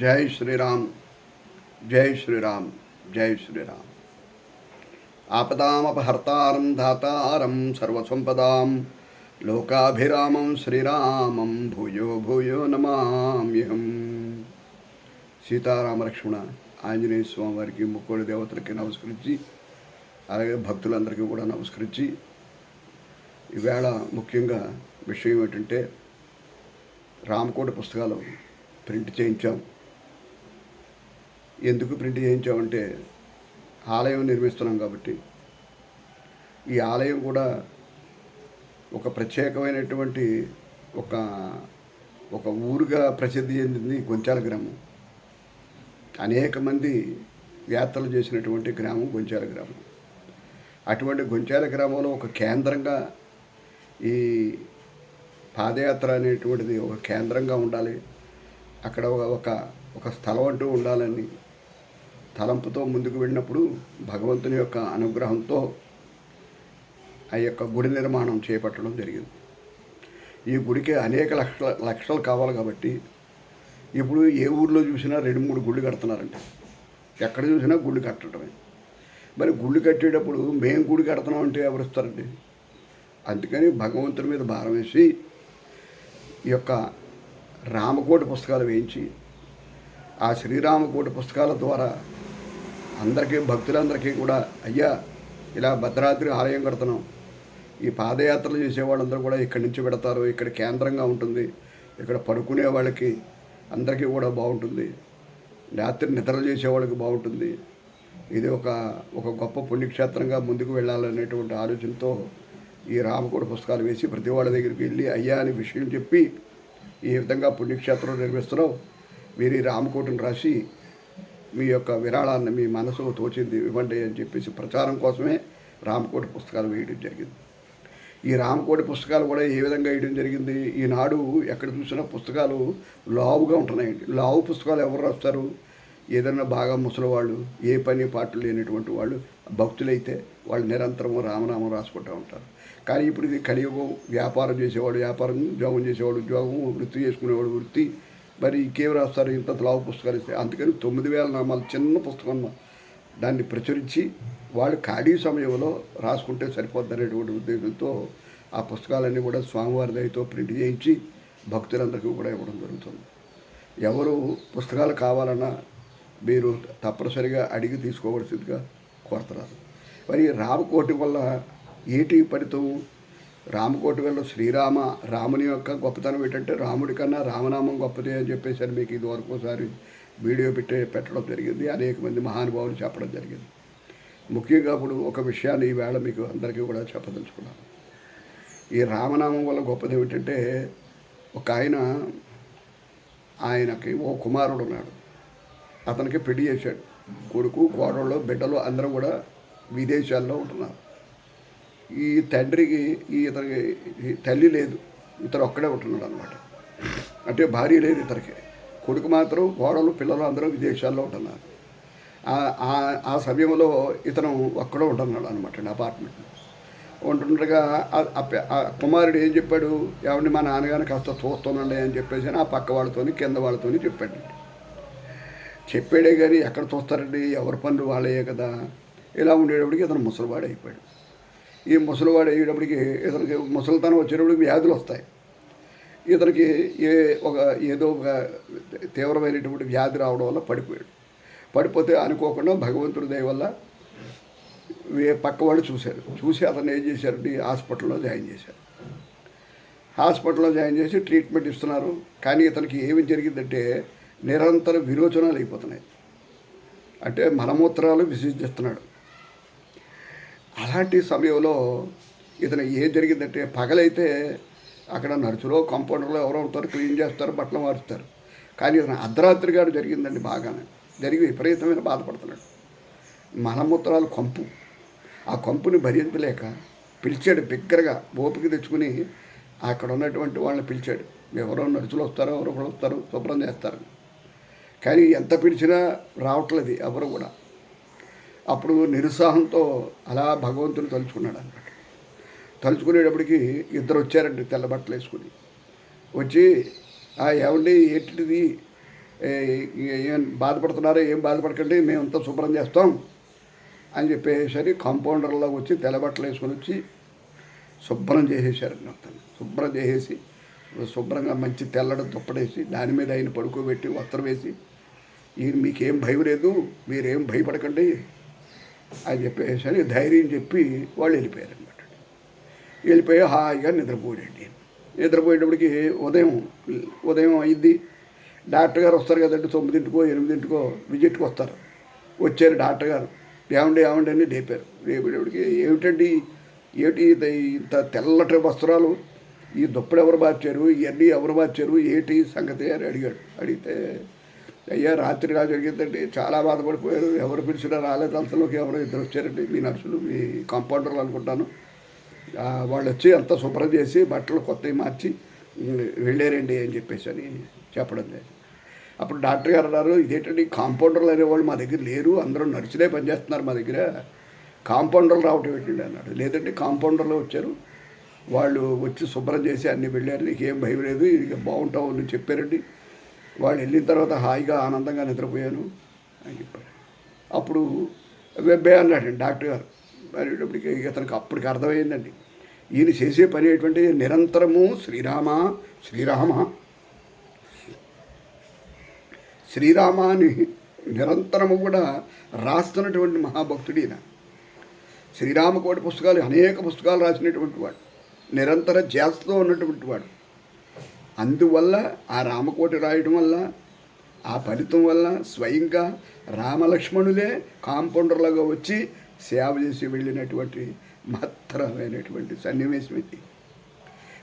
జై శ్రీరామ్ జై శ్రీరామ్ జై శ్రీరామ్. ఆపదామపహర్తారం ధాతారం సర్వసంపదాం లోకాభిరామం శ్రీరామం భూయో భూయో నమామ్యహం. సీతారామలక్ష్మణ ఆంజనేయ స్వామి వారికి ముక్కోడి దేవతలకి నమస్కరించి అలాగే భక్తులందరికీ కూడా నమస్కరించి ఈవేళ ముఖ్యంగా విషయం ఏంటంటే రామకోట పుస్తకాలు ప్రింట్ చేయించాం. ఎందుకు ప్రింట్ చేయించామంటే ఆలయం నిర్మిస్తున్నాం కాబట్టి. ఈ ఆలయం కూడా ఒక ప్రత్యేకమైనటువంటి ఒక ఒక ఊరుగా ప్రసిద్ధి చెందింది గొంచాల గ్రామం. అనేక మంది యాత్రలు చేసినటువంటి గ్రామం గొంచాల గ్రామం. అటువంటి గొంచాల గ్రామంలో ఒక కేంద్రంగా ఈ పాదయాత్ర అనేటువంటిది ఒక కేంద్రంగా ఉండాలి. అక్కడ ఒక ఒక ఒక స్థలం అంటూ ఉండాలని తలంపుతో ముందుకు వెళ్ళినప్పుడు భగవంతుని యొక్క అనుగ్రహంతో ఆ యొక్క గుడి నిర్మాణం చేపట్టడం జరిగింది. ఈ గుడికి అనేక లక్షల లక్షలు కావాలి కాబట్టి ఇప్పుడు ఏ ఊర్లో చూసినా రెండు మూడు గుళ్ళు కడుతున్నారండి. ఎక్కడ చూసినా గుళ్ళు కట్టడమే. మరి గుళ్ళు కట్టేటప్పుడు మేము గుడి కడుతున్నాం అంటే ఎవరు ఇస్తారండి అందుకని భగవంతుని మీద భారం వేసి ఈ యొక్క రామకోటి పుస్తకాలు వేయించి ఆ శ్రీరామకోటి పుస్తకాల ద్వారా అందరికీ భక్తులందరికీ కూడా అయ్యా ఇలా భద్రాద్రి ఆలయం కడుతున్నాం. ఈ పాదయాత్రలు చేసే వాళ్ళందరూ కూడా ఇక్కడి నుంచి పెడతారు. ఇక్కడ కేంద్రంగా ఉంటుంది. ఇక్కడ పడుకునే వాళ్ళకి అందరికీ కూడా బాగుంటుంది. రాత్రి నిద్రలు చేసే వాళ్ళకి బాగుంటుంది. ఇది ఒక ఒక గొప్ప పుణ్యక్షేత్రంగా ముందుకు వెళ్ళాలనేటువంటి ఆలోచనతో ఈ రామకోట పుస్తకాలు వేసి ప్రతి వాళ్ళ దగ్గరికి వెళ్ళి అయ్యా అని విషయం చెప్పి ఈ విధంగా పుణ్యక్షేత్రం నిర్మిస్తున్నావు మీరు ఈ రామకోటను రాసి మీ యొక్క విరాళాన్ని మీ మనసుకు తోచింది ఇవ్వండి అని చెప్పేసి ప్రచారం కోసమే రామకోట పుస్తకాలు వేయడం జరిగింది. ఈ రామకోటి పుస్తకాలు కూడా ఏ విధంగా వేయడం జరిగింది? ఈనాడు ఎక్కడ చూసినా పుస్తకాలు లావుగా ఉంటున్నాయండి. లావు పుస్తకాలు ఎవరు రాస్తారు? ఏదైనా బాగా ముసలి వాళ్ళు ఏ పని పాటలు లేనటువంటి వాళ్ళు భక్తులైతే వాళ్ళు నిరంతరం రామనామం రాసుకుంటూ ఉంటారు. కానీ ఇప్పుడు ఇది కలియుగం వ్యాపారం చేసేవాడు వ్యాపారం ఉద్యోగం చేసేవాడు ఉద్యోగం వృత్తి చేసుకునేవాడు వృత్తి మరి ఇంకేం రాస్తారు? ఇంత లావు పుస్తకాలు ఇస్తే. అందుకని తొమ్మిది వేల నామాలు చిన్న పుస్తకం దాన్ని ప్రచురించి వాళ్ళు ఖాళీ సమయంలో రాసుకుంటే సరిపోద్ది అనేటువంటి ఉద్దేశంతో ఆ పుస్తకాలన్నీ కూడా స్వామివారి దయతో ప్రింట్ చేయించి భక్తులందరికీ కూడా ఇవ్వడం జరుగుతుంది. ఎవరు పుస్తకాలు కావాలన్నా మీరు తప్పనిసరిగా అడిగి తీసుకోవలసిందిగా కోరుతున్నారు మరి రామకోటి వల్ల ఏటి ఫలితం రామకోటి వల్ల శ్రీరామ రాముని యొక్క గొప్పతనం ఏంటంటే రాముడి కన్నా రామనామం గొప్పది అని చెప్పేసి మీకు ఇది వరకు ఒకసారి వీడియో పెట్టే పెట్టడం జరిగింది. అనేక మంది మహానుభావులు చెప్పడం జరిగింది. ముఖ్యంగా ఇప్పుడు ఒక విషయాన్ని ఈవేళ మీకు అందరికీ కూడా చెప్పదలుచుకున్నాను. ఈ రామనామం వల్ల గొప్పది ఏమిటంటే ఒక ఆయన ఆయనకి ఓ కుమారుడు ఉన్నాడు. అతనికి పెళ్ళి చేశాడు. కొడుకు కోడళ్ళు బిడ్డలు అందరూ కూడా విదేశాల్లో ఉంటున్నారు. ఈ తండ్రికి ఈ ఇతనికి తల్లి లేదు. ఇతను ఒక్కడే ఉంటున్నాడు అనమాట అంటే భార్య లేదు ఇతనికి. కొడుకు మాత్రం కోడలు పిల్లలు అందరూ విదేశాల్లో ఉంటున్నారు. ఆ- సమయంలో ఇతను ఒక్కడే ఉంటున్నాడు అనమాట అపార్ట్మెంట్. ఉంటుండగా ఆ- కుమారుడు ఏం చెప్పాడు? ఎవరిని మా నాన్నగారిని కాస్త చూస్తున్నాడు అని చెప్పేసి ఆ పక్క వాళ్ళతోని కింద వాళ్ళతోని చెప్పాడు. చెప్పాడే కానీ ఎక్కడ చూస్తారండి? ఎవరి పనులు వాళ్ళే కదా? ఇలా ఉండేటప్పటికి ఇతను ముసలివాడు అయిపోయాడు ఈ ముసలివాడు అయ్యేటప్పటికి ఇతనికి ముసలితనం వచ్చేటప్పటికి వ్యాధులు వస్తాయి. ఇతనికి ఏ ఒక ఏదో ఒక తీవ్రమైనటువంటి వ్యాధి రావడం వల్ల పడిపోయాడు. పడిపోతే అనుకోకుండా భగవంతుడి దయ వల్ల పక్కవాడు చూశారు. చూసి అతను ఏం చేశారంటే హాస్పిటల్లో జాయిన్ చేశారు. హాస్పిటల్లో జాయిన్ చేసి ట్రీట్మెంట్ ఇస్తున్నారు. కానీ ఇతనికి ఏమి జరిగిందంటే నిరంతర విరోచనాలు అయిపోతున్నాయి. అంటే మలమూత్రాలు విసర్జిస్తున్నాడు. అలాంటి సమయంలో ఇతను ఏం జరిగిందంటే పగలైతే అక్కడ నర్సులో కాంపౌండర్లో ఎవరో ఉంటారు క్లీన్ చేస్తారు బట్టలు మారుస్తారు. కానీ ఇతను అర్ధరాత్రి గారు జరిగిందండి బాగానే. జరిగి విపరీతమైన బాధపడుతున్నాడు. మలమూత్రాలు కంపు. ఆ కంపుని భరించలేక పిలిచాడు బిగ్గరగా ఓపిక తెచ్చుకుని అక్కడ ఉన్నటువంటి వాళ్ళని పిలిచాడు. ఎవరో నడుచులు వస్తారో ఎవరో వస్తారు శుభ్రం చేస్తారు. కానీ ఎంత పిలిచినా రావట్లేదు ఎవరు కూడా. అప్పుడు నిరుత్సాహంతో అలా భగవంతుని తలుచుకున్నాడు అనమాట తలుచుకునేటప్పటికి ఇద్దరు వచ్చారండి తెల్ల బట్టలు వేసుకుని. వచ్చి ఆ ఏమండి ఏంటిది? ఏం బాధపడుతున్నారో? ఏం బాధపడకండి మేమంతా శుభ్రం చేస్తాం. అని చెప్పేసరి కాంపౌండర్లో వచ్చి తెల్లబట్టలు వేసుకొని వచ్చి శుభ్రం చేసేసారండి మొత్తం శుభ్రం చేసేసి శుభ్రంగా మంచి తెల్లడం దుప్పడేసి దాని మీద ఆయన పడుకోబెట్టి వస్త్రం వేసి ఈయన మీకేం భయం లేదు మీరేం భయపడకండి అని చెప్పేసి అని ధైర్యం చెప్పి వాళ్ళు వెళ్ళిపోయారు అనమాట వెళ్ళిపోయి హాయిగా నిద్రపోయాడండి నిద్రపోయేటప్పటికి ఉదయం ఉదయం అయింది. డాక్టర్ గారు వస్తారు కదండి తొమ్మిదింటికో ఎనిమిదింటికో విజిట్కి వస్తారు. వచ్చారు డాక్టర్ గారు. ఏమండి ఏమండి అని లేపారు. లేపేటప్పటికి ఏమిటండి ఏమిటి ఇంత ఇంత తెల్లటి వస్త్రాలు? ఈ దుప్పలు ఎవరు మార్చారు? ఇవన్నీ ఎవరు మార్చారు? ఏంటి సంగతి అని అడిగాడు. అడిగితే అయ్యా రాత్రి రాజు జరిగిందండి. చాలా బాధపడిపోయారు. ఎవరు పిలిచినా రాలేదు. అంతలోకి ఎవరో ఇద్దరు వచ్చారండి. మీ నర్సులు మీ కాంపౌండర్లు అనుకుంటాను. వాళ్ళు వచ్చి అంతా శుభ్రం చేసి బట్టలు కొత్తవి మార్చి వెళ్ళారండి అని చెప్పేసి అని చెప్పడం లేదు. అప్పుడు డాక్టర్ గారు అన్నారు ఇదేంటండి? కాంపౌండర్లు అనేవాళ్ళు మా దగ్గర లేరు. అందరూ నర్సులే పనిచేస్తున్నారు మా దగ్గర. కాంపౌండర్లు రావటం ఏంటండి? అన్నాడు. లేదంటే కాంపౌండర్లు వచ్చారు. వాళ్ళు వచ్చి శుభ్రం చేసి అన్ని వెళ్ళారు. నీకేం భయం లేదు. ఇక బాగుంటావు అని చెప్పారండి. వాళ్ళు వెళ్ళిన తర్వాత హాయిగా ఆనందంగా నిద్రపోయాను అని చెప్పారు అప్పుడు వెబ్బే అన్నాడండి డాక్టర్ గారు. అనేటప్పటికి ఇతనికి అప్పటికి అర్థమైందండి. ఈయన చేసే పని ఏంటంటే నిరంతరము శ్రీరామ శ్రీరామ. శ్రీరామ అని నిరంతరము కూడా రాస్తున్నటువంటి మహాభక్తుడు ఈయన. శ్రీరామకోటి పుస్తకాలు అనేక పుస్తకాలు రాసినటువంటి వాడు. నిరంతరం చేస్తూ ఉన్నటువంటి వాడు. అందువల్ల ఆ రామకోటి రాయడం వల్ల ఆ ఫలితం వల్ల స్వయంగా రామలక్ష్మణులే కాంపౌండర్లుగా వచ్చి సేవ చేసి వెళ్ళినటువంటి మహత్తరమైనటువంటి సన్నివేశం ఇది.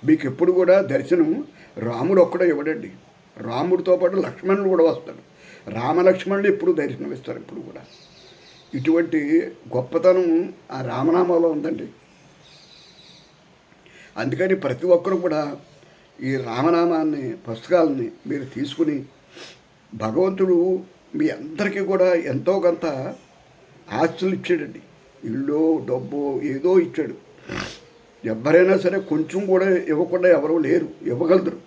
మీకు ఎప్పుడు కూడా దర్శనం రాముడు ఒక్కడే ఇవ్వడండి. రాముడితో పాటు లక్ష్మణుడు కూడా వస్తాడు రామలక్ష్మణుడు ఎప్పుడు దర్శనం ఇస్తారు ఇప్పుడు కూడా. ఇటువంటి గొప్పతనం ఆ రామనామాలో ఉందండి. అందుకని ప్రతి ఒక్కరు కూడా ఈ రామనామాన్ని పుస్తకాలని మీరు తీసుకుని భగవంతుడు మీ అందరికీ కూడా ఎంతో కొంత ఆస్తులు ఇచ్చాడండి. ఇల్లు డబ్బు ఏదో ఇచ్చాడు. ఎవరైనా సరే కొంచెం కూడా ఇవ్వకుండా ఎవరు లేరు ఇవ్వగలరు.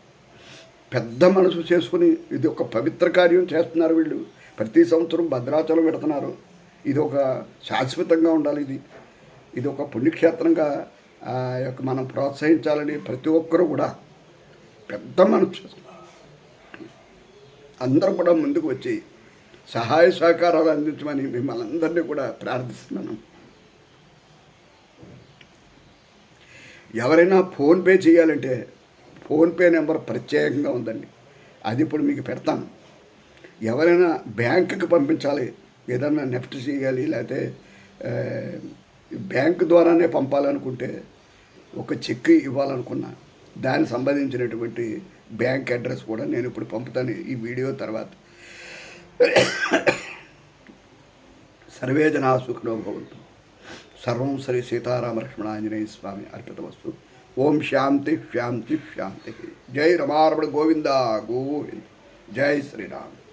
పెద్ద మనసు చేసుకుని ఇది ఒక పవిత్ర కార్యం చేస్తున్నారు వీళ్ళు. ప్రతి సంవత్సరం భద్రాచలం పెడుతున్నారు. ఇది ఒక శాశ్వతంగా ఉండాలి ఇది. ఇది ఒక పుణ్యక్షేత్రంగా ఆ యొక్క మనం ప్రోత్సహించాలని ప్రతి ఒక్కరూ కూడా పెద్ద మనసు. చేసుకున్నారు అందరూ కూడా ముందుకు వచ్చి సహాయ సహకారాలు అందించమని మిమ్మల్ని అందరినీ కూడా ప్రార్థిస్తున్నాను. ఎవరైనా ఫోన్పే చేయాలంటే ఫోన్పే నెంబర్ ప్రత్యేకంగా ఉందండి. అది ఇప్పుడు మీకు పెడతాను. ఎవరైనా బ్యాంకుకి పంపించాలి ఏదన్నా నెఫ్ట్ చేయాలి లేకపోతే బ్యాంకు బ్యాంక్ ద్వారానే పంపాలనుకుంటే ఒక చెక్ ఇవ్వాలనుకున్నా దానికి సంబంధించినటువంటి బ్యాంక్ అడ్రస్ కూడా నేను ఇప్పుడు పంపుతాను ఈ వీడియో తర్వాత. సర్వే జనా సుఖినో భవంతు సర్వం శ్రీ సీతారామలక్ష్మణ ఆంజనేయ స్వామి అర్పితమస్తు. ఓం శాంతి శాంతి శాంతి. జై రమారమణ గోవింద గోవింద. జై శ్రీరామ్.